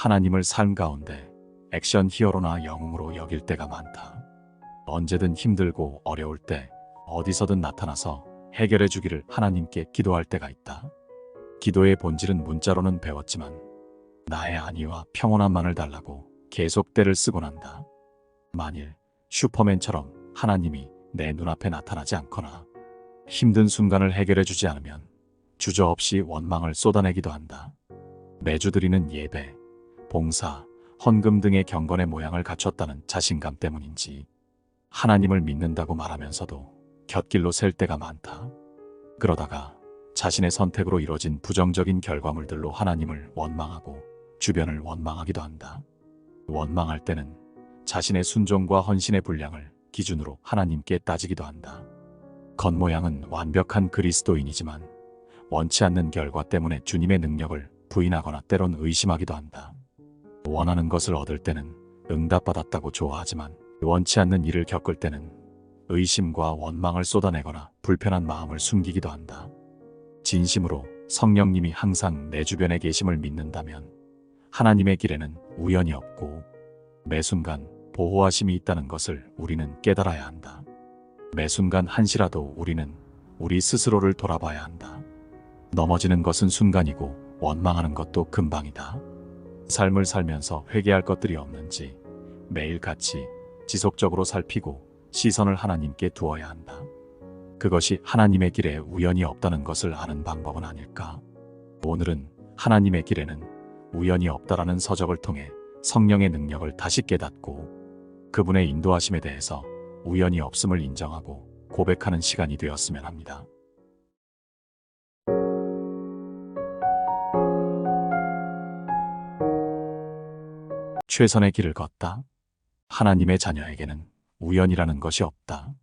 하나님을 삶 가운데 액션 히어로나 영웅으로 여길 때가 많다. 언제든 힘들고 어려울 때 어디서든 나타나서 해결해 주기를 하나님께 기도할 때가 있다. 기도의 본질은 문자로는 배웠지만 나의 안위와 평온함만을 달라고 계속 때를 쓰곤 한다. 만일 슈퍼맨처럼 하나님이 내 눈앞에 나타나지 않거나 힘든 순간을 해결해 주지 않으면 주저없이 원망을 쏟아내기도 한다. 매주 드리는 예배, 봉사, 헌금 등의 경건의 모양을 갖췄다는 자신감 때문인지 하나님을 믿는다고 말하면서도 곁길로 셀 때가 많다. 그러다가 자신의 선택으로 이뤄진 부정적인 결과물들로 하나님을 원망하고 주변을 원망하기도 한다. 원망할 때는 자신의 순종과 헌신의 분량을 기준으로 하나님께 따지기도 한다. 겉모양은 완벽한 그리스도인이지만 원치 않는 결과 때문에 주님의 능력을 부인하거나 때론 의심하기도 한다. 원하는 것을 얻을 때는 응답받았다고 좋아하지만 원치 않는 일을 겪을 때는 의심과 원망을 쏟아내거나 불편한 마음을 숨기기도 한다. 진심으로 성령님이 항상 내 주변에 계심을 믿는다면 하나님의 길에는 우연이 없고 매 순간 보호하심이 있다는 것을 우리는 깨달아야 한다. 매 순간 한시라도 우리는 우리 스스로를 돌아봐야 한다. 넘어지는 것은 순간이고 원망하는 것도 금방이다. 삶을 살면서 회개할 것들이 없는지 매일같이 지속적으로 살피고 시선을 하나님께 두어야 한다. 그것이 하나님의 길에 우연이 없다는 것을 아는 방법은 아닐까? 오늘은 하나님의 길에는 우연이 없다라는 서적을 통해 성령의 능력을 다시 깨닫고 그분의 인도하심에 대해서 우연이 없음을 인정하고 고백하는 시간이 되었으면 합니다. 최선의 길을 걷다. 하나님의 자녀에게는 우연이라는 것이 없다.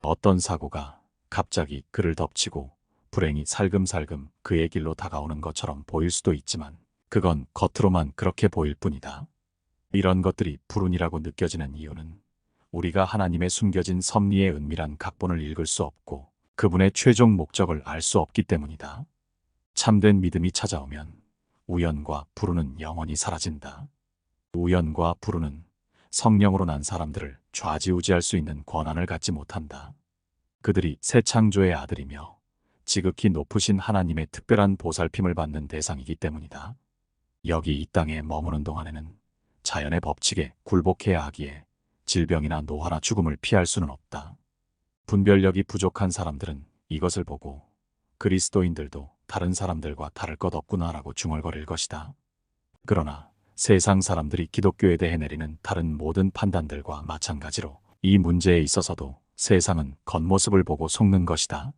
어떤 사고가 갑자기 그를 덮치고 불행이 살금살금 그의 길로 다가오는 것처럼 보일 수도 있지만 그건 겉으로만 그렇게 보일 뿐이다. 이런 것들이 불운이라고 느껴지는 이유는 우리가 하나님의 숨겨진 섭리의 은밀한 각본을 읽을 수 없고 그분의 최종 목적을 알 수 없기 때문이다. 참된 믿음이 찾아오면 우연과 불운은 영원히 사라진다. 우연과 불운은 성령으로 난 사람들을 좌지우지할 수 있는 권한을 갖지 못한다. 그들이 새 창조의 아들이며 지극히 높으신 하나님의 특별한 보살핌을 받는 대상이기 때문이다. 여기 이 땅에 머무는 동안에는 자연의 법칙에 굴복해야 하기에 질병이나 노화나 죽음을 피할 수는 없다. 분별력이 부족한 사람들은 이것을 보고 그리스도인들도 다른 사람들과 다를 것 없구나라고 중얼거릴 것이다. 그러나 세상 사람들이 기독교에 대해 내리는 다른 모든 판단들과 마찬가지로 이 문제에 있어서도 세상은 겉모습을 보고 속는 것이다.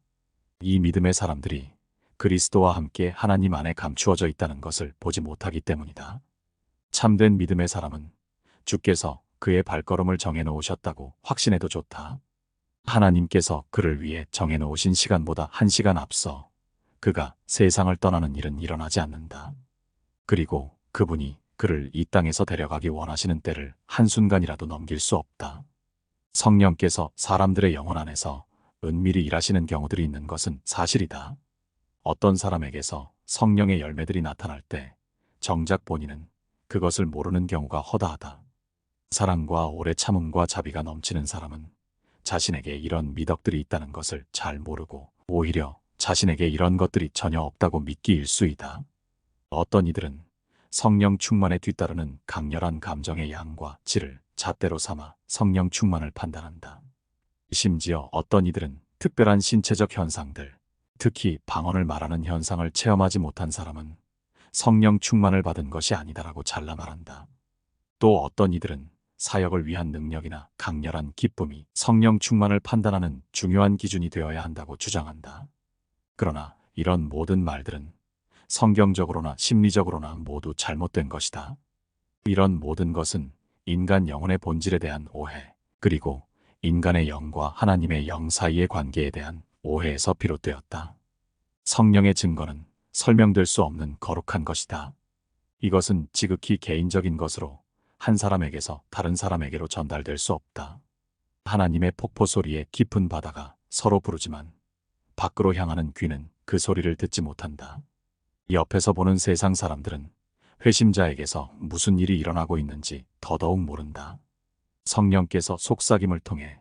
이 믿음의 사람들이 그리스도와 함께 하나님 안에 감추어져 있다는 것을 보지 못하기 때문이다. 참된 믿음의 사람은 주께서 그의 발걸음을 정해 놓으셨다고 확신해도 좋다. 하나님께서 그를 위해 정해 놓으신 시간보다 한 시간 앞서 그가 세상을 떠나는 일은 일어나지 않는다. 그리고 그분이 그를 이 땅에서 데려가기 원하시는 때를 한순간이라도 넘길 수 없다. 성령께서 사람들의 영혼 안에서 은밀히 일하시는 경우들이 있는 것은 사실이다. 어떤 사람에게서 성령의 열매들이 나타날 때 정작 본인은 그것을 모르는 경우가 허다하다. 사랑과 오래 참음과 자비가 넘치는 사람은 자신에게 이런 미덕들이 있다는 것을 잘 모르고 오히려 자신에게 이런 것들이 전혀 없다고 믿기 일수이다. 어떤 이들은 성령 충만에 뒤따르는 강렬한 감정의 양과 질을 잣대로 삼아 성령 충만을 판단한다. 심지어 어떤 이들은 특별한 신체적 현상들, 특히 방언을 말하는 현상을 체험하지 못한 사람은 성령 충만을 받은 것이 아니다라고 잘라 말한다. 또 어떤 이들은 사역을 위한 능력이나 강렬한 기쁨이 성령 충만을 판단하는 중요한 기준이 되어야 한다고 주장한다. 그러나 이런 모든 말들은 성경적으로나 심리적으로나 모두 잘못된 것이다. 이런 모든 것은 인간 영혼의 본질에 대한 오해, 그리고 인간의 영과 하나님의 영 사이의 관계에 대한 오해에서 비롯되었다. 성령의 증거는 설명될 수 없는 거룩한 것이다. 이것은 지극히 개인적인 것으로 한 사람에게서 다른 사람에게로 전달될 수 없다. 하나님의 폭포 소리에 깊은 바다가 서로 부르지만 밖으로 향하는 귀는 그 소리를 듣지 못한다. 옆에서 보는 세상 사람들은 회심자에게서 무슨 일이 일어나고 있는지 더더욱 모른다. 성령께서 속삭임을 통해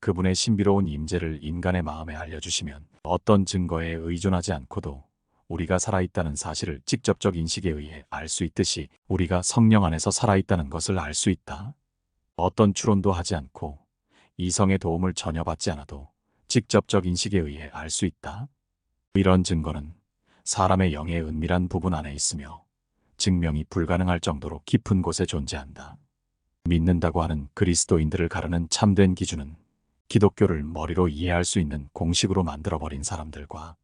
그분의 신비로운 임재를 인간의 마음에 알려주시면 어떤 증거에 의존하지 않고도 우리가 살아있다는 사실을 직접적 인식에 의해 알 수 있듯이 우리가 성령 안에서 살아있다는 것을 알 수 있다. 어떤 추론도 하지 않고 이성의 도움을 전혀 받지 않아도 직접적 인식에 의해 알 수 있다. 이런 증거는 사람의 영의 은밀한 부분 안에 있으며 증명이 불가능할 정도로 깊은 곳에 존재한다. 믿는다고 하는 그리스도인들을 가르는 참된 기준은 기독교를 머리로 이해할 수 있는 공식으로 만들어버린 사람들과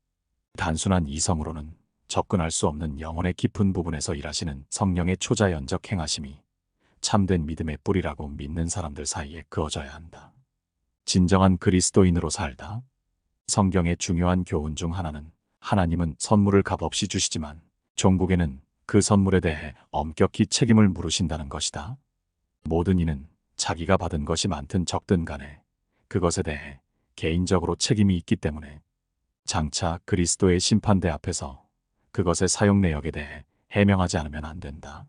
단순한 이성으로는 접근할 수 없는 영혼의 깊은 부분에서 일하시는 성령의 초자연적 행하심이 참된 믿음의 뿌리라고 믿는 사람들 사이에 그어져야 한다. 진정한 그리스도인으로 살다. 성경의 중요한 교훈 중 하나는 하나님은 선물을 값없이 주시지만 종국에는 그 선물에 대해 엄격히 책임을 물으신다는 것이다. 모든 이는 자기가 받은 것이 많든 적든 간에 그것에 대해 개인적으로 책임이 있기 때문에 장차 그리스도의 심판대 앞에서 그것의 사용 내역에 대해 해명하지 않으면 안 된다.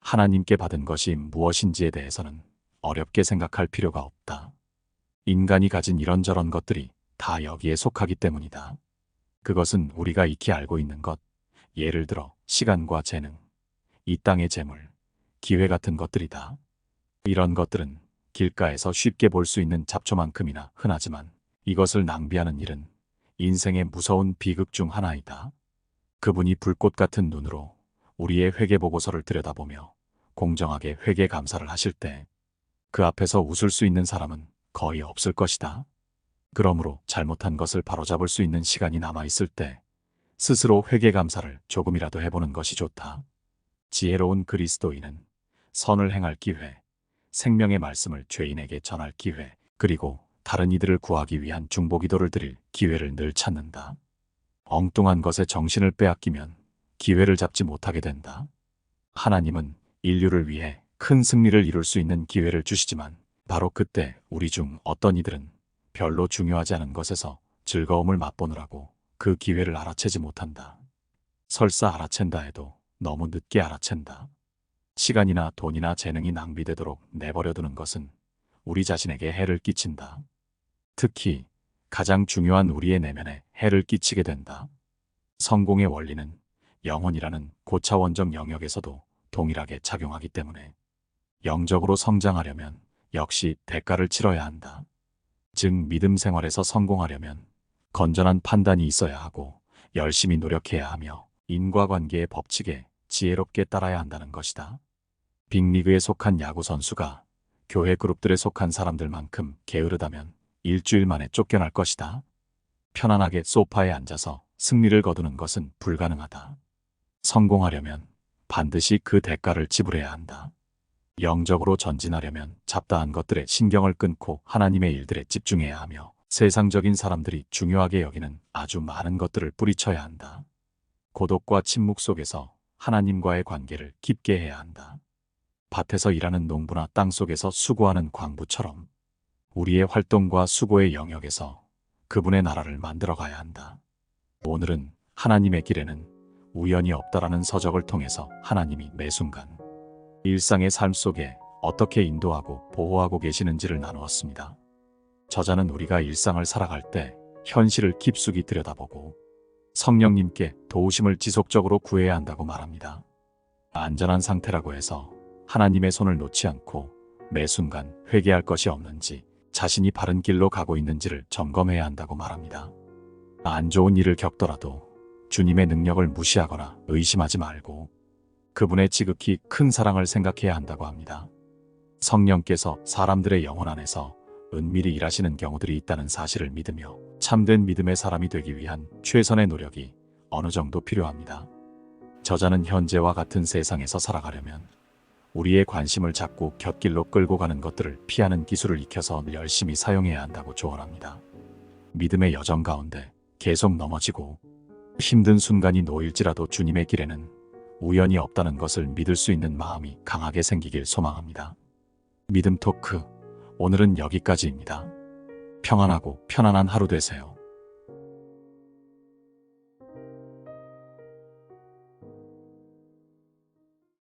하나님께 받은 것이 무엇인지에 대해서는 어렵게 생각할 필요가 없다. 인간이 가진 이런저런 것들이 다 여기에 속하기 때문이다. 그것은 우리가 익히 알고 있는 것, 예를 들어 시간과 재능, 이 땅의 재물, 기회 같은 것들이다. 이런 것들은 길가에서 쉽게 볼 수 있는 잡초만큼이나 흔하지만 이것을 낭비하는 일은 인생의 무서운 비극 중 하나이다. 그분이 불꽃 같은 눈으로 우리의 회계 보고서를 들여다보며 공정하게 회계 감사를 하실 때 그 앞에서 웃을 수 있는 사람은 거의 없을 것이다. 그러므로 잘못한 것을 바로잡을 수 있는 시간이 남아 있을 때 스스로 회계 감사를 조금이라도 해보는 것이 좋다. 지혜로운 그리스도인은 선을 행할 기회, 생명의 말씀을 죄인에게 전할 기회, 그리고 다른 이들을 구하기 위한 중보기도를 드릴 기회를 늘 찾는다. 엉뚱한 것에 정신을 빼앗기면 기회를 잡지 못하게 된다. 하나님은 인류를 위해 큰 승리를 이룰 수 있는 기회를 주시지만 바로 그때 우리 중 어떤 이들은 별로 중요하지 않은 것에서 즐거움을 맛보느라고 그 기회를 알아채지 못한다. 설사 알아챈다 해도 너무 늦게 알아챈다. 시간이나 돈이나 재능이 낭비되도록 내버려두는 것은 우리 자신에게 해를 끼친다. 특히 가장 중요한 우리의 내면에 해를 끼치게 된다. 성공의 원리는 영혼이라는 고차원적 영역에서도 동일하게 작용하기 때문에 영적으로 성장하려면 역시 대가를 치러야 한다. 즉 믿음 생활에서 성공하려면 건전한 판단이 있어야 하고 열심히 노력해야 하며 인과관계의 법칙에 지혜롭게 따라야 한다는 것이다. 빅리그에 속한 야구 선수가 교회 그룹들에 속한 사람들만큼 게으르다면 일주일 만에 쫓겨날 것이다. 편안하게 소파에 앉아서 승리를 거두는 것은 불가능하다. 성공하려면 반드시 그 대가를 지불해야 한다. 영적으로 전진하려면 잡다한 것들에 신경을 끊고 하나님의 일들에 집중해야 하며 세상적인 사람들이 중요하게 여기는 아주 많은 것들을 뿌리쳐야 한다. 고독과 침묵 속에서 하나님과의 관계를 깊게 해야 한다. 밭에서 일하는 농부나 땅 속에서 수고하는 광부처럼 우리의 활동과 수고의 영역에서 그분의 나라를 만들어 가야 한다. 오늘은 하나님의 길에는 우연이 없다라는 서적을 통해서 하나님이 매 순간 일상의 삶 속에 어떻게 인도하고 보호하고 계시는지를 나누었습니다. 저자는 우리가 일상을 살아갈 때 현실을 깊숙이 들여다보고 성령님께 도우심을 지속적으로 구해야 한다고 말합니다. 안전한 상태라고 해서 하나님의 손을 놓지 않고 매 순간 회개할 것이 없는지 자신이 바른 길로 가고 있는지를 점검해야 한다고 말합니다. 안 좋은 일을 겪더라도 주님의 능력을 무시하거나 의심하지 말고 그분의 지극히 큰 사랑을 생각해야 한다고 합니다. 성령께서 사람들의 영혼 안에서 은밀히 일하시는 경우들이 있다는 사실을 믿으며 참된 믿음의 사람이 되기 위한 최선의 노력이 어느 정도 필요합니다. 저자는 현재와 같은 세상에서 살아가려면 우리의 관심을 자꾸 곁길로 끌고 가는 것들을 피하는 기술을 익혀서 열심히 사용해야 한다고 조언합니다. 믿음의 여정 가운데 계속 넘어지고 힘든 순간이 놓일지라도 주님의 길에는 우연이 없다는 것을 믿을 수 있는 마음이 강하게 생기길 소망합니다. 믿음 토크 오늘은 여기까지입니다. 평안하고 편안한 하루 되세요.